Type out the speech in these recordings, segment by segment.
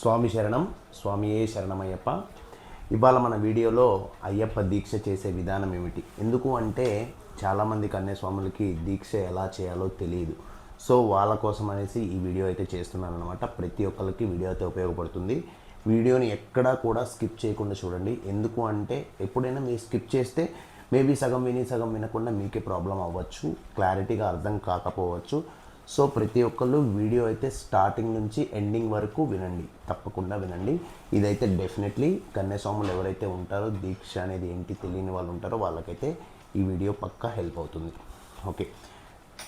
స్వామి శరణం స్వామియే శరణమయ్యప్ప. ఇవాళ మన వీడియోలో అయ్యప్ప దీక్ష చేసే విధానం ఏమిటి? ఎందుకు అంటే చాలామంది కన్యాస్వాములకి దీక్ష ఎలా చేయాలో తెలియదు. సో వాళ్ళ కోసం అనేసి ఈ వీడియో అయితే చేస్తున్నాను అనమాట ప్రతి ఒక్కరికి వీడియో అయితే ఉపయోగపడుతుంది. వీడియోని ఎక్కడా కూడా స్కిప్ చేయకుండా చూడండి. ఎందుకు అంటే ఎప్పుడైనా మీరు స్కిప్ చేస్తే మేబీ సగం విని సగం వినకుండా మీకే ప్రాబ్లం అవ్వచ్చు. క్లారిటీగా అర్థం కాకపోవచ్చు. సో ప్రతి ఒక్కళ్ళు వీడియో అయితే స్టార్టింగ్ నుంచి ఎండింగ్ వరకు వినండి. తప్పకుండా వినండి. ఇదైతే డెఫినెట్లీ కన్యాస్వాములు ఎవరైతే ఉంటారో దీక్ష అనేది ఏంటి తెలియని వాళ్ళు ఉంటారో వాళ్ళకైతే ఈ వీడియో పక్కా హెల్ప్ అవుతుంది. ఓకే.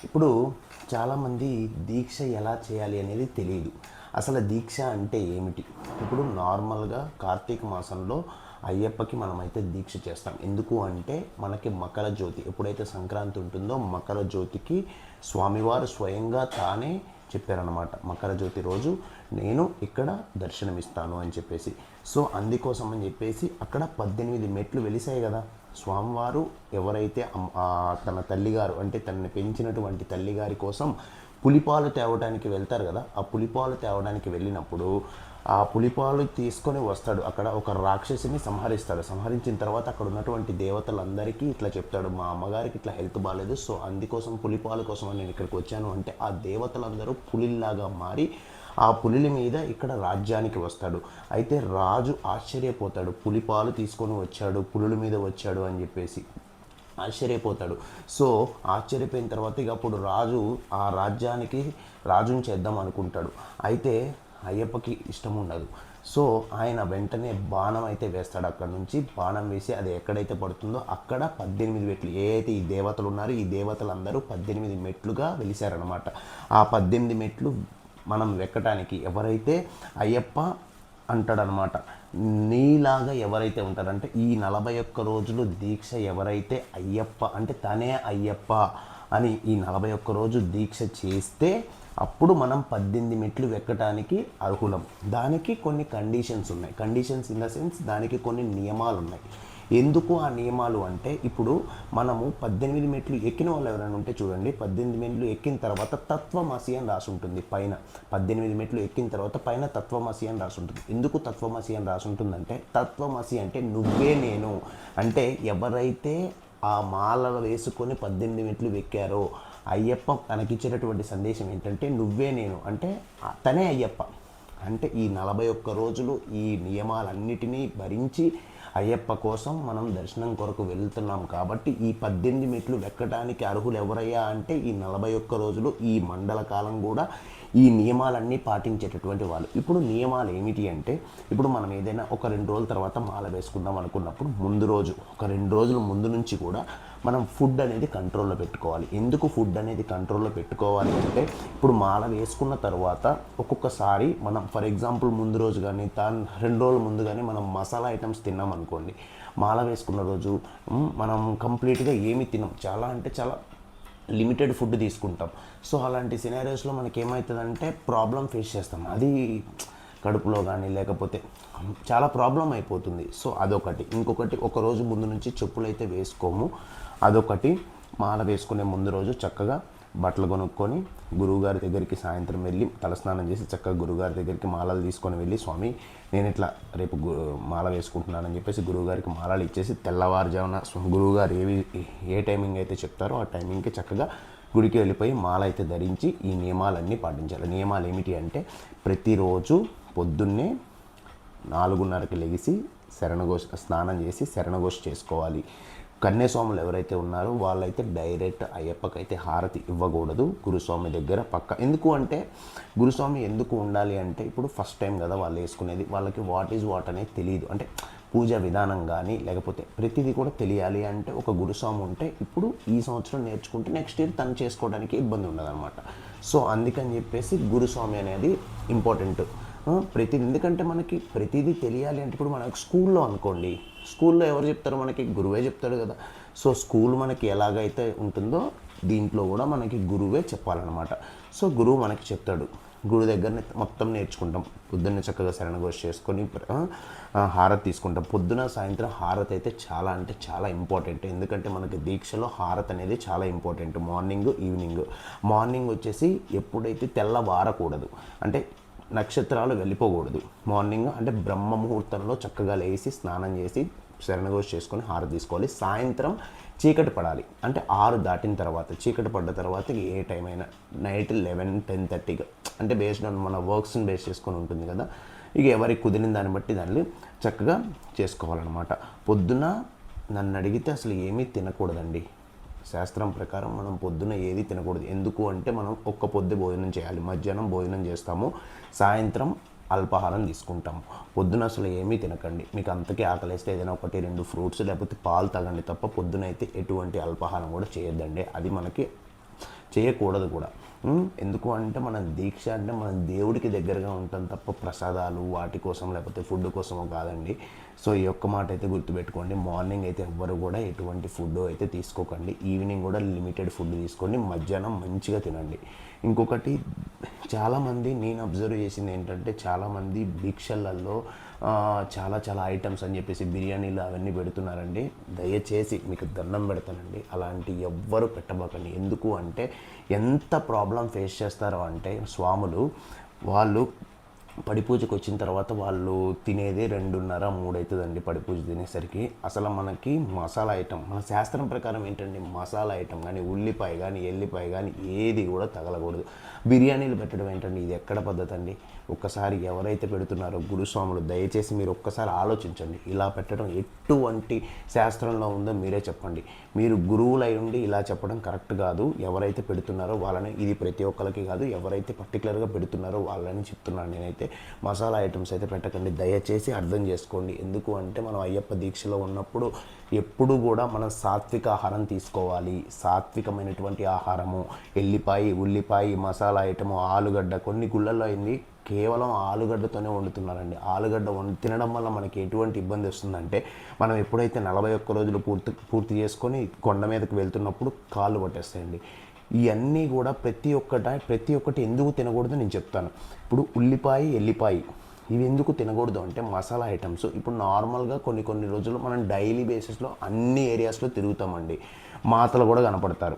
ఇప్పుడు చాలామంది దీక్ష ఎలా చేయాలి అనేది తెలియదు. అసలు దీక్ష అంటే ఏమిటి? ఇప్పుడు నార్మల్గా కార్తీక మాసంలో అయ్యప్పకి మనమైతే దీక్ష చేస్తాం. ఎందుకు అంటే మనకి మకర జ్యోతి ఎప్పుడైతే సంక్రాంతి ఉంటుందో మకర జ్యోతికి స్వామివారు స్వయంగా తానే చెప్పారనమాట మకర జ్యోతి రోజు నేను ఇక్కడ దర్శనమిస్తాను అని చెప్పేసి. సో అందుకోసం అని చెప్పేసి అక్కడ పద్దెనిమిది మెట్లు వెలిసాయి కదా. స్వామివారు ఎవరైతే తన తల్లిగారు అంటే తనని పెంచినటువంటి తల్లిగారి కోసం పులిపాలు తేవడానికి వెళ్తారు కదా. ఆ పులిపాలు తేవడానికి వెళ్ళినప్పుడు ఆ పులిపాలు తీసుకొని వస్తాడు. అక్కడ ఒక రాక్షసిని సంహరిస్తాడు. సంహరించిన తర్వాత అక్కడ ఉన్నటువంటి దేవతలందరికీ ఇట్లా చెప్తాడు మా అమ్మగారికి ఇట్లా హెల్త్ బాగాలేదు సో అందుకోసం పులిపాల కోసం నేను ఇక్కడికి వచ్చాను. అంటే ఆ దేవతలందరూ పులిల్లాగా మారి ఆ పులిల మీద ఇక్కడ రాజ్యానికి వస్తాడు. అయితే రాజు ఆశ్చర్యపోతాడు. పులిపాలు తీసుకొని వచ్చాడు పులుల మీద వచ్చాడు అని చెప్పేసి ఆశ్చర్యపోతాడు. సో ఆశ్చర్యపోయిన తర్వాత ఇక అప్పుడు రాజు ఆ రాజ్యానికి రాజుని చేద్దాం అనుకుంటాడు. అయితే అయ్యప్పకి ఇష్టం ఉండదు సో ఆయన వెంటనే బాణం అయితే వేస్తాడు అక్కడ నుంచి. బాణం వేసి అది ఎక్కడైతే పడుతుందో అక్కడ పద్దెనిమిది మెట్లు ఏదైతే ఈ దేవతలు ఉన్నారో ఈ దేవతలందరూ పద్దెనిమిది మెట్లుగా వెలిశారనమాట ఆ పద్దెనిమిది మెట్లు మనం వెక్కటానికి ఎవరైతే అయ్యప్ప అంటాడనమాట నీలాగా ఎవరైతే ఉంటారంటే ఈ నలభై ఒక్క రోజులు దీక్ష ఎవరైతే అయ్యప్ప అంటే తనే అయ్యప్ప అని ఈ నలభై ఒక్క రోజు దీక్ష చేస్తే అప్పుడు మనం పద్దెనిమిది మెట్లు ఎక్కటానికి అర్హులం. దానికి కొన్ని కండిషన్స్ ఉన్నాయి. కండిషన్స్ ఇన్ ద సెన్స్ దానికి కొన్ని నియమాలు ఉన్నాయి. ఎందుకు ఆ నియమాలు అంటే ఇప్పుడు మనము పద్దెనిమిది మెట్లు ఎక్కిన వాళ్ళు ఎవరైనా ఉంటే చూడండి పద్దెనిమిది మెట్లు ఎక్కిన తర్వాత తత్వమసి అని రాసి ఉంటుంది పైన. పద్దెనిమిది మెట్లు ఎక్కిన తర్వాత పైన తత్వమసి అని రాసి ఉంటుంది. ఎందుకు తత్వమసి అని రాసి ఉంటుందంటే తత్వమసి అంటే నువ్వే నేను. అంటే ఎవరైతే ఆ మాలలు వేసుకొని పద్దెనిమిది మెట్లు ఎక్కారో అయ్యప్ప తనకిచ్చేటటువంటి సందేశం ఏంటంటే నువ్వే నేను. అంటే తనే అయ్యప్ప. అంటే ఈ నలభై ఒక్క రోజులు ఈ నియమాలన్నిటినీ భరించి అయ్యప్ప కోసం మనం దర్శనం కొరకు వెళ్తున్నాం కాబట్టి ఈ పద్దెనిమిది మెట్లు వెక్కడానికి అర్హులు ఎవరయ్యా అంటే ఈ నలభై ఒక్క రోజులు ఈ మండల కాలం కూడా ఈ నియమాలన్నీ పాటించేటటువంటి వాళ్ళు. ఇప్పుడు నియమాలు ఏమిటి అంటే ఇప్పుడు మనం ఏదైనా ఒక రెండు రోజుల తర్వాత మాల వేసుకుందాం అనుకున్నప్పుడు ముందు రోజు ఒక రెండు రోజుల ముందు నుంచి కూడా మనం ఫుడ్ అనేది కంట్రోల్లో పెట్టుకోవాలి. ఎందుకు ఫుడ్ అనేది కంట్రోల్లో పెట్టుకోవాలి అంటే ఇప్పుడు మాల వేసుకున్న తర్వాత ఒక్కొక్కసారి మనం ఫర్ ఎగ్జాంపుల్ ముందు రోజు కానీ దాని రెండు రోజుల ముందు కానీ మనం మసాలా ఐటమ్స్ తిన్నాం అనుకోండి. మాల వేసుకున్న రోజు మనం కంప్లీట్గా ఏమి తినం. చాలా అంటే చాలా లిమిటెడ్ ఫుడ్ తీసుకుంటాం. సో అలాంటి సినారియోస్లో మనకి ఏమవుతుందంటే ప్రాబ్లం ఫేస్ చేస్తాం. అది కడుపులో కానీ లేకపోతే చాలా ప్రాబ్లం అయిపోతుంది. సో అదొకటి. ఇంకొకటి ఒక రోజు ముందు నుంచి చెప్పులు అయితే వేసుకోము. అదొకటి మాల వేసుకునే ముందు రోజు చక్కగా బట్టలు కొనుక్కొని గురువుగారి దగ్గరికి సాయంత్రం వెళ్ళి తలస్నానం చేసి చక్కగా గురువుగారి దగ్గరికి మాలలు తీసుకొని వెళ్ళి స్వామి నేను ఇట్లా రేపు గు- మాల వేసుకుంటున్నానని చెప్పేసి గురువుగారికి మాలలు ఇచ్చేసి తెల్లవారుజామున గురువుగారు ఏవి ఏ టైమింగ్ అయితే చెప్తారో ఆ టైమింగ్కి చక్కగా గుడికి వెళ్ళిపోయి మాల అయితే ధరించి ఈ నియమాలన్నీ పాటించాలి. నియమాలు ఏమిటి అంటే ప్రతిరోజు పొద్దున్నే నాలుగున్నరకి లెగిసి శరణఘోష స్నానం చేసి శరణఘోష చేసుకోవాలి. కన్యాస్వాములు ఎవరైతే ఉన్నారో వాళ్ళైతే డైరెక్ట్ అయ్యప్పకైతే హారతి ఇవ్వకూడదు. గురుస్వామి దగ్గర పక్క. ఎందుకు అంటే గురుస్వామి ఎందుకు ఉండాలి అంటే ఇప్పుడు ఫస్ట్ టైం కదా వాళ్ళు వేసుకునేది. వాళ్ళకి వాట్ ఈజ్ వాట్ అనేది తెలియదు. అంటే పూజ విధానం కానీ లేకపోతే ప్రతిదీ కూడా తెలియాలి అంటే ఒక గురుస్వామి ఉంటే ఇప్పుడు ఈ సంవత్సరం నేర్చుకుంటే నెక్స్ట్ ఇయర్ తను చేసుకోవడానికి ఇబ్బంది ఉండదన్నమాట. సో అందుకని చెప్పేసి గురుస్వామి అనేది ఇంపార్టెంట్ ప్రతి ప్రతిదీ ఎందుకంటే మనకి ప్రతిదీ తెలియాలి అంటే ఇప్పుడు మనకు స్కూల్లో అనుకోండి స్కూల్లో ఎవరు చెప్తారు మనకి? గురువే చెప్తాడు కదా. సో స్కూల్ మనకి ఎలాగైతే ఉంటుందో దీంట్లో కూడా మనకి గురువే చెప్పాలన్నమాట. సో గురువు మనకి చెప్తాడు. గురువు దగ్గరనే మొత్తం నేర్చుకుంటాం. పొద్దున్నే చక్కగా శరణఘోష చేసుకొని హారతి తీసుకుంటాం. పొద్దున సాయంత్రం హారతి అయితే చాలా అంటే చాలా ఇంపార్టెంట్. ఎందుకంటే మనకి దీక్షలో హారతి అనేది చాలా ఇంపార్టెంట్. Morning evening. మార్నింగ్ వచ్చేసి ఎప్పుడైతే తెల్లవారకూడదు. అంటే నక్షత్రాలు వెళ్ళిపోకూడదు. మార్నింగ్ అంటే బ్రహ్మ ముహూర్తంలో చక్కగా లేచి స్నానం చేసి శరణగోష్ చేసుకొని హారతి తీసుకోవాలి. సాయంత్రం చీకటి పడాలి. అంటే ఆరు దాటిన తర్వాత చీకటి పడ్డ తర్వాత ఏ టైం అయినా నైట్ లెవెన్ టెన్ థర్టీగా అంటే బేస్డ్ ఆన్ మన వర్క్స్ని బేస్ చేసుకొని ఉంటుంది కదా. ఇక ఎవరికి కుదిరిన దాన్ని బట్టి దాన్ని చక్కగా చేసుకోవాలన్నమాట. పొద్దున నన్ను అడిగితే అసలు ఏమీ తినకూడదండి. శాస్త్రం ప్రకారం మనం పొద్దున ఏది తినకూడదు. ఎందుకు అంటే మనం ఒక్క పొద్దు భోజనం చేయాలి. మధ్యాహ్నం భోజనం చేస్తాము. సాయంత్రం అల్పాహారం తీసుకుంటాము. పొద్దున అసలు ఏమీ తినకండి. మీకు అంతకీ ఆకలిస్తే ఏదైనా ఒకటి రెండు ఫ్రూట్స్ లేకపోతే పాలు తాగండి తప్ప పొద్దున అయితే ఎటువంటి అల్పాహారం కూడా చేయొద్దండి. అది మనకి చేయకూడదు కూడా. ఎందుకు అంటే మన దీక్ష అంటే మన దేవుడికి దగ్గరగా ఉంటాం తప్ప ప్రసాదాలు వాటి కోసం లేకపోతే ఫుడ్ కోసమో కాదండి. సో ఈ ఒక్క మాట అయితే గుర్తుపెట్టుకోండి. మార్నింగ్ అయితే ఎవ్వరు కూడా ఎటువంటి ఫుడ్ అయితే తీసుకోకండి. ఈవినింగ్ కూడా లిమిటెడ్ ఫుడ్ తీసుకోండి. మధ్యాహ్నం మంచిగా తినండి. ఇంకొకటి చాలామంది నేను అబ్జర్వ్ చేసింది ఏంటంటే చాలామంది భిక్షలలో చాలా చాలా ఐటమ్స్ అని చెప్పేసి బిర్యానీలు అవన్నీ పెడుతున్నారండి. దయచేసి మీకు దండం పెడతానండి. అలాంటి ఎవ్వరు పెట్టబోకండి. ఎందుకు అంటే ఎంత ప్రాబ్లం ఫేస్ చేస్తారో అంటే స్వాములు వాళ్ళు పడి పూజకు వచ్చిన తర్వాత వాళ్ళు తినేది రెండున్నర మూడు పడిపూజ పడి పూజ తినేసరికి. అసలు మనకి మసాలా ఐటమ్ మన శాస్త్రం ప్రకారం ఏంటండి మసాలా ఐటమ్ కానీ ఉల్లిపాయ కానీ ఎల్లిపాయ కానీ ఏది కూడా తగలకూడదు. బిర్యానీలు పెట్టడం ఏంటండి ఇది ఎక్కడ పద్ధతి అండి ఒక్కసారి ఎవరైతే పెడుతున్నారో గురుస్వాములు దయచేసి మీరు ఒక్కసారి ఆలోచించండి. ఇలా పెట్టడం ఎటువంటి శాస్త్రంలో ఉందో మీరే చెప్పండి. మీరు గురువులై ఉండి ఇలా చెప్పడం కరెక్ట్ కాదు. ఎవరైతే పెడుతున్నారో వాళ్ళని ఇది ప్రతి ఒక్కరికి కాదు. ఎవరైతే పర్టికులర్గా పెడుతున్నారో వాళ్ళని చెప్తున్నాను నేనైతే. మసాలా ఐటమ్స్ అయితే పెట్టకండి. దయచేసి అర్థం చేసుకోండి. ఎందుకు అంటే మనం అయ్యప్ప దీక్షలో ఉన్నప్పుడు ఎప్పుడు కూడా మనం సాత్విక ఆహారం తీసుకోవాలి. సాత్వికమైనటువంటి ఆహారము. ఎల్లిపాయ ఉల్లిపాయ మసాలా ఐటము ఆలుగడ్డ కొన్ని గుళ్ళల్లో అయింది. కేవలం ఆలుగడ్డతోనే వండుతున్నారండి. ఆలుగడ్డ వండి తినడం వల్ల మనకి ఎటువంటి ఇబ్బంది వస్తుందంటే మనం ఎప్పుడైతే నలభై ఒక్క రోజులు పూర్తి పూర్తి చేసుకొని కొండ మీదకి వెళ్తున్నప్పుడు కాళ్ళు పట్టేస్తాయండి. ఇవన్నీ కూడా ప్రతి ఒక్కట ప్రతి ఒక్కటి ఎందుకు తినకూడదు నేను చెప్తాను. ఇప్పుడు ఉల్లిపాయ ఎల్లిపాయ ఇవి ఎందుకు తినకూడదు అంటే మసాలా ఐటమ్స్. ఇప్పుడు నార్మల్గా కొన్ని కొన్ని రోజులు మనం డైలీ బేసిస్లో అన్ని ఏరియాస్లో తిరుగుతామండి. మాతలు కూడా కనపడతారు.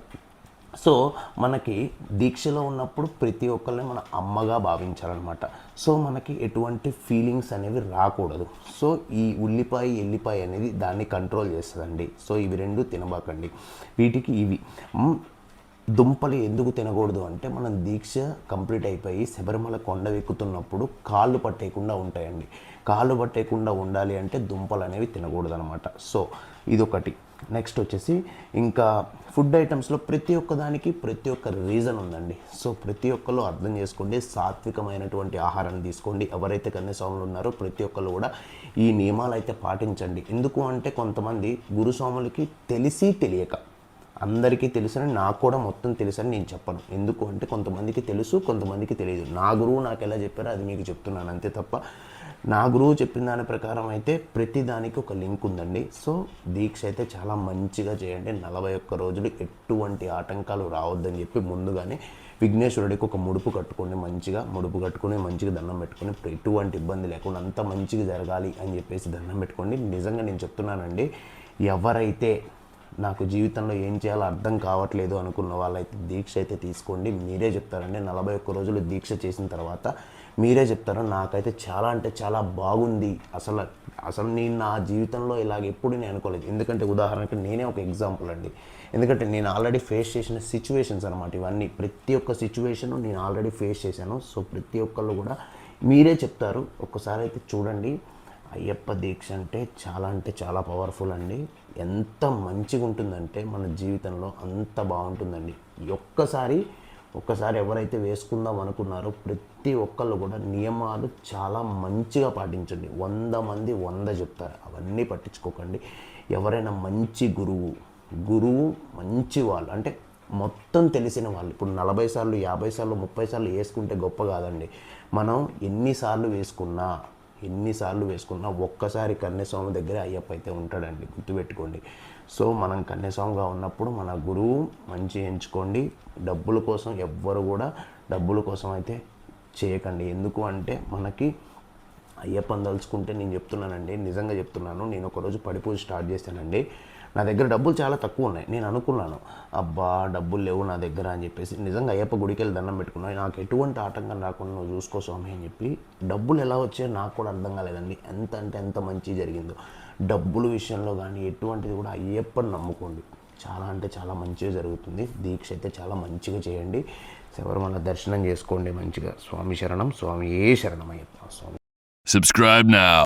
సో మనకి దీక్షలో ఉన్నప్పుడు ప్రతి ఒక్కరిని మన అమ్మగా భావించాలన్నమాట. సో మనకి ఎటువంటి ఫీలింగ్స్ అనేవి రాకూడదు. సో ఈ ఉల్లిపాయ ఎల్లిపాయ అనేది దాన్ని కంట్రోల్ చేస్తుందండి. సో ఇవి రెండు తినబాకండి. వీటికి ఇవి. దుంపలు ఎందుకు తినకూడదు అంటే మనం దీక్ష కంప్లీట్ అయిపోయి శబరిమల కొండ ఎక్కుతున్నప్పుడు కాళ్ళు పట్టేయకుండా ఉంటాయండి. కాళ్ళు పట్టేయకుండా ఉండాలి అంటే దుంపలు అనేవి తినకూడదు అనమాట సో ఇదొకటి. నెక్స్ట్ వచ్చేసి ఇంకా ఫుడ్ ఐటమ్స్లో ప్రతి ఒక్క దానికి ప్రతి ఒక్క రీజన్ ఉందండి. సో ప్రతి ఒక్కరు అర్థం చేసుకోండి సాత్వికమైనటువంటి ఆహారాన్ని తీసుకోండి. ఎవరైతే కన్యాస్వాములు ఉన్నారో ప్రతి ఒక్కరు కూడా ఈ నియమాలు అయితే పాటించండి. ఎందుకు అంటే కొంతమంది గురుస్వాములకి తెలిసి తెలియక అందరికీ తెలుసని నాకు కూడా మొత్తం తెలుసని నేను చెప్పను. ఎందుకు అంటే కొంతమందికి తెలుసు కొంతమందికి తెలియదు. నా గురువు నాకు ఎలా చెప్పారో అది మీకు చెప్తున్నాను అంతే తప్ప నా గురువు చెప్పిన దాని ప్రకారం అయితే ప్రతి దానికి ఒక లింక్ ఉందండి. సో దీక్ష అయితే చాలా మంచిగా చేయండి. నలభై ఒక్క రోజులు ఎటువంటి ఆటంకాలు రావద్దని చెప్పి ముందుగానే విఘ్నేశ్వరుడికి ఒక ముడుపు కట్టుకొని మంచిగా ముడుపు కట్టుకొని మంచిగా దండం పెట్టుకొని ఎటువంటి ఇబ్బంది లేకుండా అంత మంచిగా జరగాలి అని చెప్పేసి దండం పెట్టుకోండి. నిజంగా నేను చెప్తున్నానండి ఎవరైతే నాకు జీవితంలో ఏం చేయాలో అర్థం కావట్లేదు అనుకున్న వాళ్ళైతే దీక్ష అయితే తీసుకోండి. మీరే చెప్తారండి. నలభై ఒక్క రోజులు దీక్ష చేసిన తర్వాత మీరే చెప్తారు. నాకైతే చాలా అంటే చాలా బాగుంది. అసలు అసలు నేను నా జీవితంలో ఇలాగ ఎప్పుడు నేను అనుకోలేదు. ఎందుకంటే ఉదాహరణకి నేనే ఒక ఎగ్జాంపుల్ అండి. ఎందుకంటే నేను ఆల్రెడీ ఫేస్ చేసిన సిచ్యువేషన్స్ అనమాట ఇవన్నీ. ప్రతి ఒక్క సిచ్యువేషన్ నేను ఆల్రెడీ ఫేస్ చేశాను. సో ప్రతి ఒక్కళ్ళు కూడా మీరే చెప్తారు. ఒక్కసారి అయితే చూడండి. అయ్యప్ప దీక్ష అంటే చాలా అంటే చాలా పవర్ఫుల్ అండి. ఎంత మంచిగా ఉంటుందంటే మన జీవితంలో అంత బాగుంటుందండి. ఒక్కసారి ఒక్కసారి ఎవరైతే వేసుకుందాం అనుకున్నారో ప్రతి ఒక్కళ్ళు కూడా నియమాలు చాలా మంచిగా పాటించండి. వంద మంది వంద చెప్తారు. అవన్నీ పట్టించుకోకండి. ఎవరైనా మంచి గురువు గురువు మంచి వాళ్ళు అంటే మొత్తం తెలిసిన వాళ్ళు ఇప్పుడు నలభై సార్లు యాభై సార్లు ముప్పై సార్లు వేసుకుంటే గొప్ప కాదండి. మనం ఎన్నిసార్లు వేసుకున్నా ఎన్నిసార్లు వేసుకున్నా ఒక్కసారి కన్యస్వామి దగ్గర అయ్యప్ప అయితే ఉంటాడండి గుర్తుపెట్టుకోండి. సో మనం కన్యస్వామిగా ఉన్నప్పుడు మన గురువు మంచి ఎంచుకోండి. డబ్బుల కోసం ఎవ్వరు కూడా డబ్బుల కోసం అయితే చేయకండి. ఎందుకు అంటే మనకి అయ్యప్పని తలుచుకుంటే నేను చెప్తున్నానండి నిజంగా చెప్తున్నాను. నేను ఒకరోజు పడిపోయి స్టార్ట్ చేశానండి. నా దగ్గర డబ్బులు చాలా తక్కువ ఉన్నాయి. నేను అనుకున్నాను అబ్బా డబ్బులు లేవు నా దగ్గర అని చెప్పేసి. నిజంగా అయ్యప్ప గుడికి వెళ్ళి దండం పెట్టుకున్నాను నాకు ఎటువంటి ఆటంకం రాకుండా నువ్వు చూసుకో స్వామి అని చెప్పి డబ్బులు ఎలా వచ్చాయో నాకు కూడా అర్థం కాలేదండి. ఎంత అంటే ఎంత మంచి జరిగిందో. డబ్బుల విషయంలో కానీ ఎటువంటిది కూడా అయ్యప్పని నమ్ముకోండి. చాలా అంటే చాలా మంచిగా జరుగుతుంది. దీక్ష అయితే చాలా మంచిగా చేయండి. శబరిమల దర్శనం చేసుకోండి మంచిగా. స్వామి శరణం స్వామి ఏ శరణం అయ్యప్ప? స్వామి. Subscribe now.